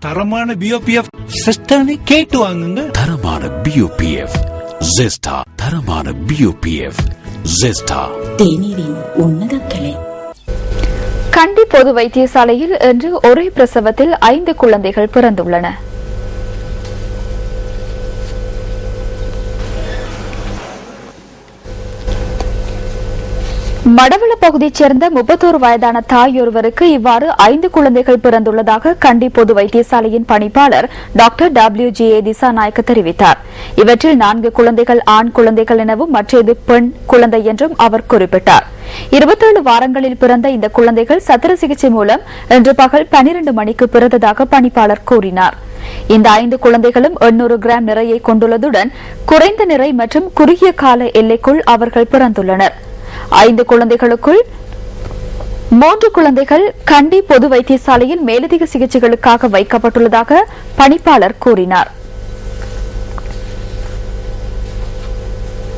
தரமான பிஓபிஎஃப் சிஸ்டர்னு கேட்டு வாங்குங்க. தரமான பியூபிஎஃப் ஜெஸ்டா தரமான பியூபிஎஃப் ஜெஸ்டா தேநீரின் உன்னத கிளை. கண்டி பொது வைத்தியசாலையில் இன்று ஒரே பிரசவத்தில் ஐந்து குழந்தைகள் பிறந்துள்ளன. மடவள பகுதியைச் சேர்ந்த முப்பத்தோரு வயதான தாயொருவருக்கு இவ்வாறு ஐந்து குழந்தைகள் பிறந்துள்ளதாக கண்டி பொது வைத்தியசாலையின் பணிப்பாளர் doctor W G A Dissanayake தெரிவித்தார். இவற்றில் நான்கு குழந்தைகள் ஆண் குழந்தைகள் எனவும் மற்றது பெண் குழந்தை என்றும் அவர் குறிப்பிட்டார். இருபத்தேழு வாரங்களில் பிறந்த இந்த குழந்தைகள் சத்திர சிகிச்சை மூலம் இன்று பகல் பனிரண்டு மணிக்கு பிறந்ததாக பணிப்பாளர் கூறினார். இந்த ஐந்து குழந்தைகளும் எண்ணூறு கிராம் நிறையை கொண்டுள்ளதுடன் குறைந்த நிறை மற்றும் குறுகிய கால எல்லைக்குள் அவர்கள் பிறந்துள்ளனர். ஐந்து குழந்தைகளுக்குள் மூன்று குழந்தைகள் கண்டி பொது வைத்தியசாலையில் மேலதிக சிகிச்சைகளுக்காக வைக்கப்பட்டுள்ளதாக பணிப்பாளர் கூறினார்.